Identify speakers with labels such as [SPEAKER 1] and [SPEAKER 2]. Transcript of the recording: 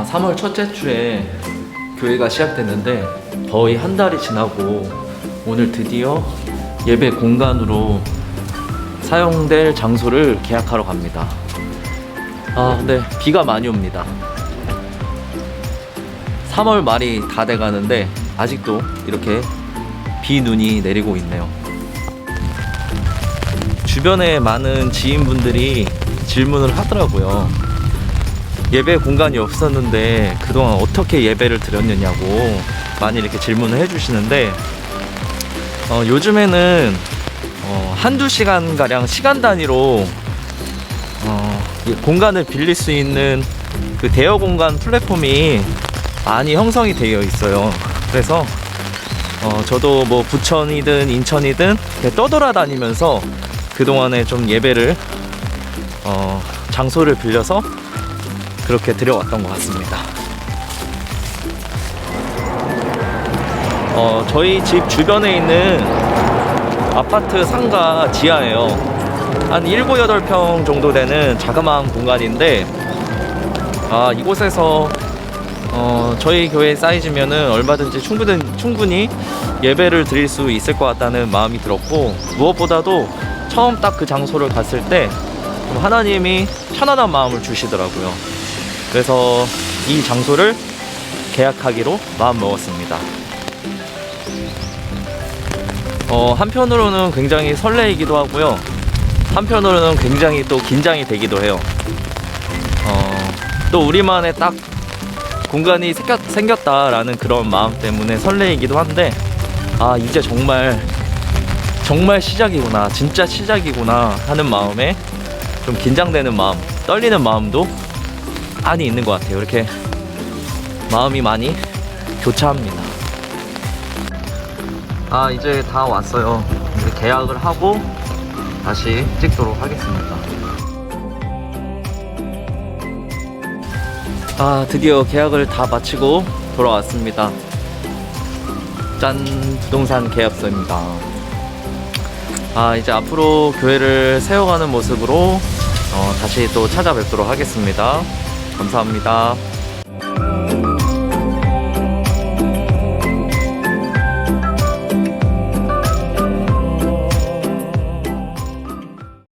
[SPEAKER 1] 아, 3월 첫째 주에 교회가 시작됐는데 거의 한 달이 지나고 오늘 드디어 예배 공간으로 사용될 장소를 계약하러 갑니다. 아, 근데 비가 많이 옵니다. 3월 말이 다 돼 가는데 아직도 이렇게 비 눈이 내리고 있네요. 주변에 많은 지인분들이 질문을 하더라고요. 예배 공간이 없었는데 그동안 어떻게 예배를 드렸느냐고 많이 이렇게 질문을 해주시는데 어, 요즘에는 어, 한두 시간 가량 시간 단위로 어, 이 공간을 빌릴 수 있는 그 대여 공간 플랫폼이 많이 형성이 되어 있어요. 그래서 어, 저도 뭐 부천이든 인천이든 떠돌아다니면서 그동안에 좀 예배를 어, 장소를 빌려서 그렇게 들여왔던 것 같습니다. 어, 저희 집 주변에 있는 아파트 상가 지하예요. 한 7, 8평 정도 되는 자그마한 공간인데, 아, 이곳에서 어, 저희 교회 사이즈면은 얼마든지 충분히, 충분히 예배를 드릴 수 있을 것 같다는 마음이 들었고, 무엇보다도 처음 딱 그 장소를 갔을 때, 좀 하나님이 편안한 마음을 주시더라고요. 그래서 이 장소를 계약하기로 마음 먹었습니다. 어, 한편으로는 굉장히 설레이기도 하고요. 한편으로는 굉장히 또 긴장이 되기도 해요. 어, 또 우리만의 딱 공간이 생겼, 생겼다라는 그런 마음 때문에 설레이기도 한데, 아, 이제 정말, 정말 시작이구나. 진짜 시작이구나 하는 마음에 좀 긴장되는 마음, 떨리는 마음도 많이 있는 것 같아요. 이렇게 마음이 많이 교차합니다. 아 이제 다 왔어요. 이제 계약을 하고 다시 찍도록 하겠습니다. 아 드디어 계약을 다 마치고 돌아왔습니다. 짠 부동산 계약서입니다. 아 이제 앞으로 교회를 세워가는 모습으로 어, 다시 또 찾아뵙도록 하겠습니다. 감사합니다.